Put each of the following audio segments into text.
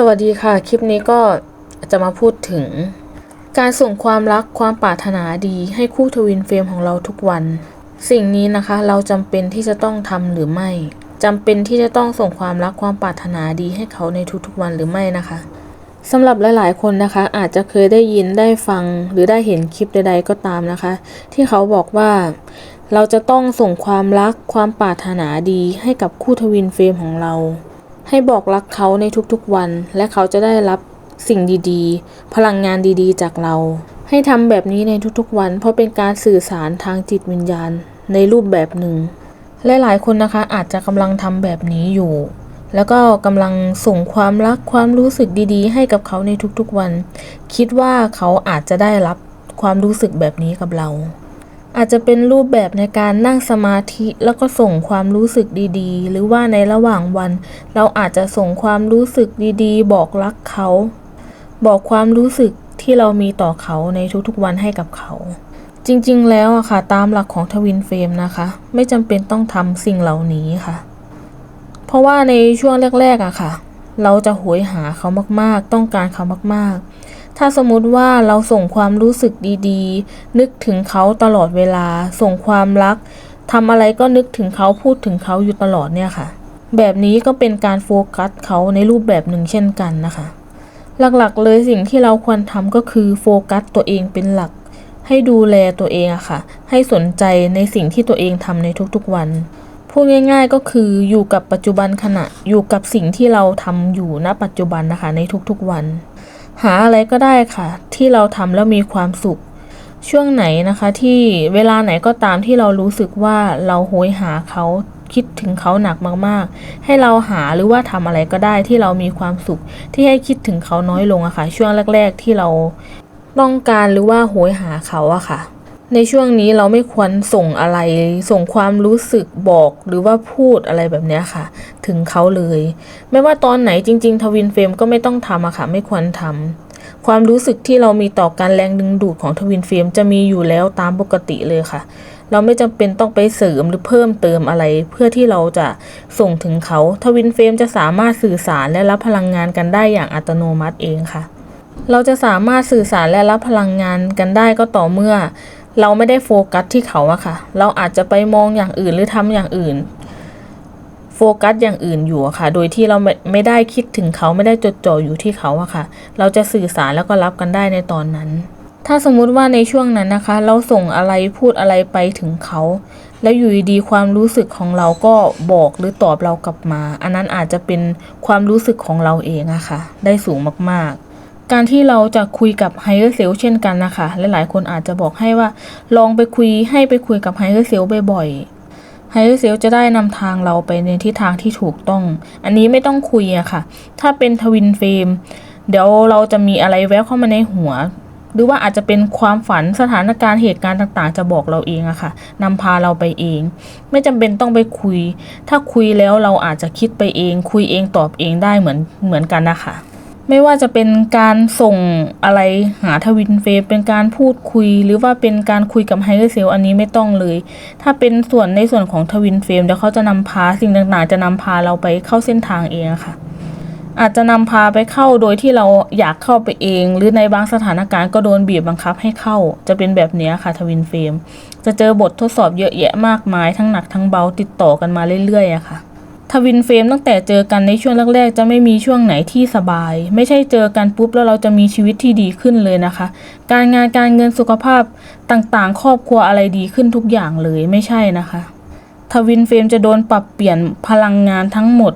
สวัสดีค่ะ คลิปนี้ก็จะมาพูดถึง การส่งความรักความปรารถนาดีให้คู่ทวินเฟรมของเราทุกวัน สิ่งนี้นะคะเราจำเป็นที่จะต้องทำหรือไม่จำเป็นที่จะต้องส่งความรักความปรารถนาดีให้เขาในทุกๆวันหรือไม่นะคะสำหรับหลายๆคนนะคะ อาจจะเคยได้ยินได้ฟังหรือได้เห็นคลิปใด ๆ ก็ตามนะคะ ที่เขาบอกว่า เราจะต้องส่งความรักความปรารถนาดีให้กับคู่ทวินเฟรมของเรา ให้บอกรักเขาในทุกๆวัน และเขาจะได้รับสิ่งดีๆ พลังงานดีๆ จากเรา ให้ทำแบบนี้ในทุกๆวัน เพราะเป็นการสื่อสารทางจิตวิญญาณในรูปแบบหนึ่ง และหลายคนนะคะอาจจะกำลังทำแบบนี้อยู่ แล้วก็กำลังส่งความรักความรู้สึกดีๆ ให้กับเขาในทุกๆวัน คิดว่าเขาอาจจะได้รับความรู้สึกแบบนี้กับเรา อาจจะเป็นรูปแบบในการนั่งสมาธิแล้วก็ส่งความรู้สึกดีๆ หรือว่าในระหว่างวัน เราอาจจะส่งความรู้สึกดีๆ บอกรักเขา บอกความรู้สึกที่เรามีต่อเขาในทุกๆวันให้กับเขา จริงๆ แล้วอะค่ะตามหลักของทวินเฟรมนะคะ ไม่จำเป็นต้องทำสิ่งเหล่านี้ค่ะ เพราะว่าในช่วงแรกๆอะค่ะ เราจะโหยหาเขามากๆ ต้องการเขามากๆ ถ้าสมมติว่าเราส่งความรู้สึกดีๆ นึกถึงเขาตลอดเวลา ส่งความรักทำอะไรก็นึกถึงเขาพูดถึงเขาอยู่ตลอดเนี่ยค่ะ แบบนี้ก็เป็นการโฟกัสเขาในรูปแบบหนึ่งเช่นกันนะคะ หลักๆเลยสิ่งที่เราควรทำก็คือโฟกัสตัวเองเป็นหลัก ให้ดูแลตัวเองอะค่ะ ให้สนใจในสิ่งที่ตัวเองทำในทุกๆวันพูดง่ายๆก็คืออยู่กับปัจจุบันขณะอยู่กับสิ่งที่เราทำอยู่ณปัจจุบันนะคะในทุกๆวัน หาอะไรก็ได้ค่ะ ที่เราทำแล้วมีความสุข ช่วงไหนนะคะที่เวลาไหนก็ตามที่เรารู้สึกว่าเราโหยหาเขาคิดถึงเขาหนักมากๆ ให้เราหาหรือว่าทำอะไรก็ได้ที่เรามีความสุข ที่ให้คิดถึงเขาน้อยลงอะค่ะ ช่วงแรก ๆ ที่เราต้องการหรือว่าโหยหาเขาอะค่ะ ในช่วงนี้เราไม่ควรส่งอะไร ส่งความรู้สึกบอกหรือว่าพูดอะไรแบบนี้ค่ะ ถึงเขาเลย ไม่ว่าตอนไหนจริง ๆ ทวินเฟรมก็ไม่ต้องทำอะค่ะ ไม่ควรทำความรู้สึกที่เรามีต่อการแรงดึงดูดของทวินเฟรมจะมีอยู่แล้วตามปกติเลยค่ะ เราไม่จำเป็นต้องไปเสริมหรือเพิ่มเติมอะไร เพื่อที่เราจะส่งถึงเขาทวินเฟรมจะสามารถสื่อสารและรับพลังงานกันได้อย่างอัตโนมัติเองค่ะ เราจะสามารถสื่อสารและรับพลังงานกันได้ก็ต่อเมื่อ เราไม่ได้โฟกัสที่เขาอะค่ะ เราอาจจะไปมองอย่างอื่นหรือทำอย่างอื่น โฟกัสอย่างอื่นอยู่อะค่ะ โดยที่เราไม่ไม่ได้คิดถึงเขาไม่ได้จดจ่ออยู่ที่เขาอะค่ะ เราจะสื่อสารแล้วก็รับกันได้ในตอนนั้น ถ้าสมมุติว่าในช่วงนั้นนะคะ เราส่งอะไรพูดอะไรไปถึงเขา แล้วอยู่ดีๆความรู้สึกของเราก็บอกหรือตอบเรากลับมา อันนั้นอาจจะเป็นความรู้สึกของเราเองอะค่ะ ได้สูงมากๆ การที่เราจะคุยกับไฮเออร์เซลเช่นกันนะคะ หลายๆ คนอาจจะบอกให้ว่า ลองไปคุยให้ไปคุยกับไฮเออร์เซลบ่อยๆไฮเออร์เซลจะได้นำทางเราไปในทิศทางที่ถูกต้อง อันนี้ไม่ต้องคุยอะค่ะ ถ้าเป็นทวินเฟรมเดี๋ยวเราจะมีอะไรแวบเข้ามาในหัว หรือว่าอาจจะเป็นความฝันสถานการณ์เหตุการณ์ต่างๆ จะบอกเราเองอะค่ะนำพาเราไปเอง ไม่จำเป็นต้องไปคุย ถ้าคุยแล้วเราอาจจะคิดไปเอง คุยเองตอบเองได้เหมือนเหมือนกันนะคะ ไม่ว่าจะเป็นการส่งอะไรหาทวินเฟรมเป็นการพูดคุย หรือว่าเป็นการคุยกับไฮเออร์เซลอันนี้ไม่ต้องเลย ถ้าเป็นส่วนในส่วนของทวินเฟรมเดี๋ยวเขาจะนำพาสิ่งต่างๆ จะนำพาเราไปเข้าเส้นทางเองค่ะ อาจจะนำพาไปเข้าโดยที่เราอยากเข้าไปเอง หรือในบางสถานการณ์ก็โดนบีบบังคับให้เข้า จะเป็นแบบนี้ค่ะทวินเฟรมจะเจอบททดสอบเยอะแยะมากมายทั้งหนักทั้งเบาติดต่อกันมาเรื่อยๆอะค่ะ ทวินเฟรมตั้งแต่เจอกันในช่วงแรกๆ จะไม่มีช่วงไหนที่สบาย ไม่ใช่เจอกันปุ๊บแล้วเราจะมีชีวิตที่ดีขึ้นเลยนะคะ การงานการเงินสุขภาพต่างๆ ครอบครัวอะไรดีขึ้นทุกอย่างเลยไม่ใช่นะคะ ทวินเฟรมจะโดนปรับเปลี่ยนพลังงานทั้งหมด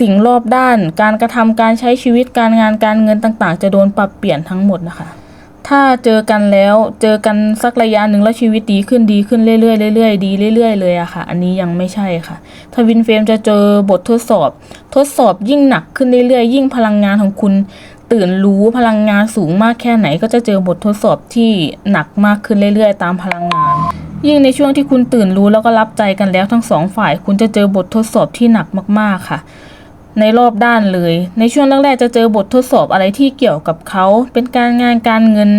สิ่งรอบด้าน การกระทำการใช้ชีวิตการงานการเงินต่างๆ จะโดนปรับเปลี่ยนทั้งหมดนะคะ ถ้าเจอกันแล้วเจอกันสักระยะหนึ่งแล้วชีวิตดีขึ้นดีขึ้นเรื่อยๆเรื่อยๆดีเรื่อยๆเลยอะค่ะ อันนี้ยังไม่ใช่ค่ะ ทวินเฟรมจะเจอบททดสอบ ทดสอบยิ่งหนักขึ้นเรื่อยๆ ยิ่งพลังงานของคุณ ตื่นรู้พลังงานสูงมากแค่ไหน ก็จะเจอบททดสอบที่หนักมากขึ้นเรื่อยๆ ตามพลังงาน ยิ่งในช่วงที่คุณตื่นรู้แล้วก็รับใจกันแล้วทั้งสองฝ่าย คุณจะเจอบททดสอบที่หนักมากๆค่ะ ในรอบด้านเลย ในช่วงแรกๆจะเจอบททดสอบอะไรที่เกี่ยวกับเขา เป็นการงานการเงิน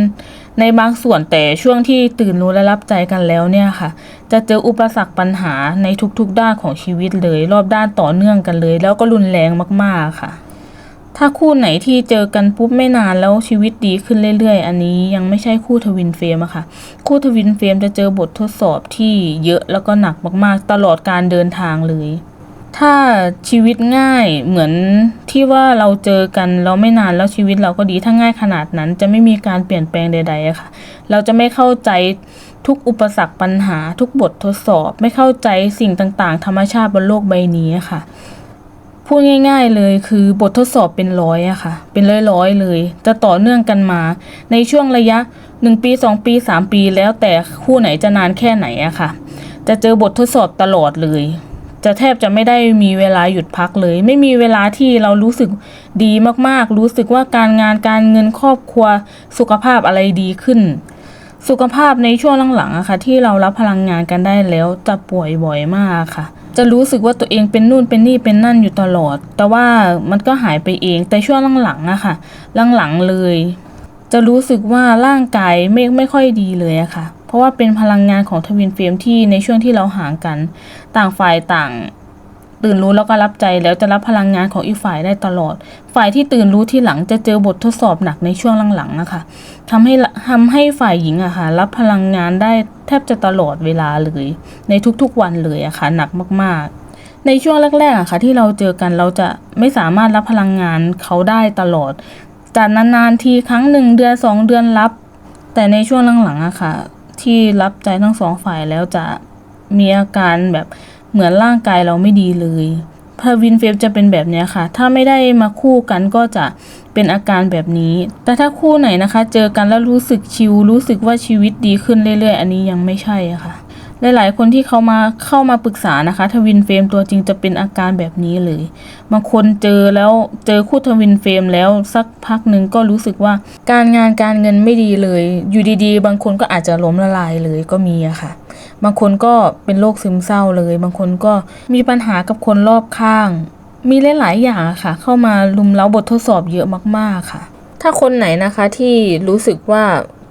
ในบางส่วนแต่ช่วงที่ตื่นรู้และรับใจกันแล้วเนี่ยค่ะ จะเจออุปสรรคปัญหาในทุกๆด้านของชีวิตเลย รอบด้านต่อเนื่องกันเลย แล้วก็รุนแรงมากๆค่ะ ถ้าคู่ไหนที่เจอกันปุ๊บไม่นานแล้วชีวิตดีขึ้นเรื่อยๆ อันนี้ยังไม่ใช่คู่ทวินเฟรมอะค่ะ คู่ทวินเฟรมจะเจอบททดสอบที่เยอะแล้วก็หนักมากๆ ตลอดการเดินทางเลย ถ้าชีวิตง่ายเหมือนที่ว่าเราเจอกันแล้วไม่นานแล้วชีวิตเราก็ดีถ้าง่ายขนาดนั้น จะไม่มีการเปลี่ยนแปลงใดๆอะค่ะ เราจะไม่เข้าใจทุกอุปสรรคปัญหา ทุกบททดสอบ ไม่เข้าใจสิ่งต่างๆ ธรรมชาติบนโลกใบนี้ค่ะพูดง่าย ๆเลยคือบททดสอบเป็นร้อยอะค่ะ เป็นร้อยๆเลย จะต่อเนื่องกันมา ในช่วงระยะ 1 ปี 2 ปี 3 ปีแล้วแต่คู่ไหนจะนานแค่ไหนอะค่ะ จะเจอบททดสอบตลอดเลย จะแทบจะไม่ได้มีเวลาหยุดพักเลย ไม่มีเวลาที่เรารู้สึกดีมากๆ รู้สึกว่าการงานการเงินครอบครัวสุขภาพอะไรดีขึ้น สุขภาพในช่วงหลังๆอะค่ะ ที่เรารับพลังงานกันได้แล้วจะป่วยบ่อยมากค่ะ จะรู้สึกว่าตัวเองเป็นนู่นเป็นนี่เป็นนั่นอยู่ตลอด แต่ว่ามันก็หายไปเองแต่ช่วงหลังๆอะค่ะ หลังๆเลย จะรู้สึกว่าร่างกายไม่ไม่ค่อยดีเลยอะค่ะ เพราะว่าเป็นพลังงานของทวินเฟรมที่ในช่วงที่เราห่างกัน ต่างฝ่ายต่างตื่นรู้แล้วก็รับใจแล้วจะรับพลังงานของอีกฝ่ายได้ตลอด ฝ่ายที่ตื่นรู้ที่หลังจะเจอบททดสอบหนักในช่วงหลังๆนะคะทำให้ทำให้ฝ่ายหญิงอะค่ะรับพลังงานได้แทบจะตลอดเวลาเลย ในทุกๆวันเลยอะค่ะหนักมากๆ ในช่วงแรกๆอะค่ะที่เราเจอกันเราจะไม่สามารถรับพลังงานเขาได้ตลอดจะนานๆทีครั้งหนึ่งเดือนสองเดือนรับ แต่ในช่วงหลังๆอะค่ะ ที่รับใจทั้งสองฝ่ายแล้วจะมีอาการแบบเหมือนร่างกายเราไม่ดีเลยพาวินเฟบจะเป็นแบบนี้ค่ะ ถ้าไม่ได้มาคู่กันก็จะเป็นอาการแบบนี้ แต่ถ้าคู่ไหนนะคะ เจอกันแล้วรู้สึกชิลรู้สึกว่าชีวิตดีขึ้นเรื่อยๆ อันนี้ยังไม่ใช่ค่ะ หลายๆ คนที่เขามาเข้ามาปรึกษานะคะทวินเฟรมตัวจริงจะเป็นอาการแบบนี้เลยบางคนเจอแล้วเจอคู่ทวินเฟรมแล้วสักพักหนึ่งก็รู้สึกว่าการงานการเงินไม่ดีเลย อยู่ดีๆ บางคนก็อาจจะล้มละลายเลยก็มีอะค่ะ บางคนก็เป็นโรคซึมเศร้าเลย บางคนก็มีปัญหากับคนรอบข้าง มีหลายๆอย่างะค่ะ เข้ามาลุมเล้าบททดสอบเยอะมากๆค่ะ ถ้าคนไหนนะคะที่รู้สึกว่า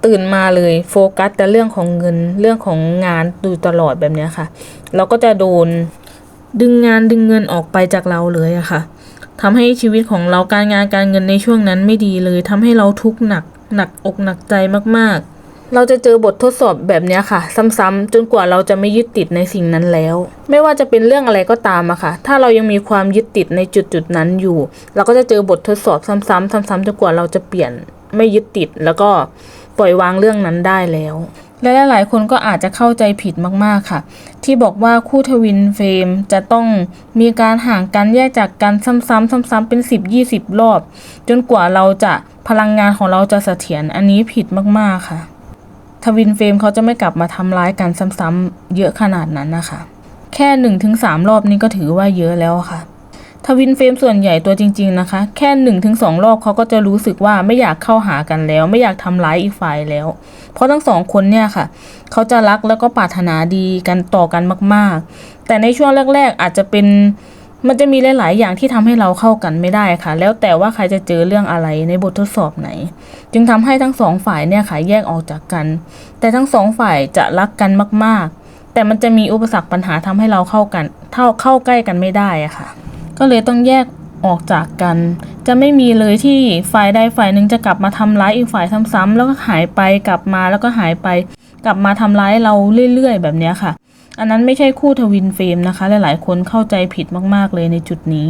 ตื่นมาเลยโฟกัสแต่เรื่องของเงินเรื่องของงานดูตลอดแบบนี้ค่ะ เราก็จะโดนดึงงานดึงเงินออกไปจากเราเลยอะค่ะทำให้ชีวิตของเราการงานการเงินในช่วงนั้นไม่ดีเลยทำให้เราทุกข์หนักหนักอกหนักใจมากๆ เราจะเจอบททดสอบแบบนี้ค่ะ ซ้ำๆจนกว่าเราจะไม่ยึดติดในสิ่งนั้นแล้ว ไม่ว่าจะเป็นเรื่องอะไรก็ตามอะค่ะ ถ้าเรายังมีความยึดติดในจุดๆนั้นอยู่ เราก็จะเจอบททดสอบซ้ำๆซ้ำๆจนกว่าเราจะเปลี่ยนไม่ยึดติดแล้วก็ ปล่อยวางเรื่องนั้นได้แล้วและหลายๆคนก็อาจจะเข้าใจผิดมากๆค่ะ ที่บอกว่าคู่ทวินเฟรมจะต้องมีการห่างกันแยกจากกันซ้ำๆซ้ำๆเป็น 10 20 รอบ จนกว่าเราจะพลังงานของเราจะเสถียรอันนี้ผิดมากๆค่ะ ทวินเฟรมเขาจะไม่กลับมาทำร้ายกันซ้ำๆเยอะขนาดนั้นนะคะ แค่หนึ่งถึงสามรอบนี้ก็ถือว่าเยอะแล้วค่ะ ทวินเฟรมส่วนใหญ่ตัวจริง ๆนะคะ แค่หนึ่งถึงสองรอบเขาก็จะรู้สึกว่าไม่อยากเข้าหากันแล้ว ไม่อยากทำร้ายอีกฝ่ายแล้ว เพราะทั้งสองคนเนี่ยค่ะ เขาจะรักแล้วก็ปรารถนาดีกันต่อกันมาก ๆ แต่ในช่วงแรก ๆ อาจจะเป็นมันจะมีหลาย ๆ อย่างที่ทำให้เราเข้ากันไม่ได้ค่ะ แล้วแต่ว่าใครจะเจอเรื่องอะไรในบททดสอบไหน จึงทำให้ทั้งสองฝ่ายเนี่ยค่ะแยกออกจากกัน แต่ทั้งสองฝ่ายจะรักกันมาก ๆ แต่มันจะมีอุปสรรคปัญหาทำให้เราเข้ากันเท่าเข้าใกล้กันไม่ได้อะค่ะ ก็เลยต้องแยกออกจากกัน จะไม่มีเลยที่ฝ่ายใดฝ่ายหนึ่งจะกลับมาทำร้ายอีกฝ่ายซ้ำๆแล้วก็หายไปกลับมาแล้วก็หายไป กลับมาทำร้ายเราเรื่อยๆ แบบนี้ค่ะ อันนั้นไม่ใช่คู่ทวินเฟรมนะคะ หลายๆคนเข้าใจผิดมากๆเลยในจุดนี้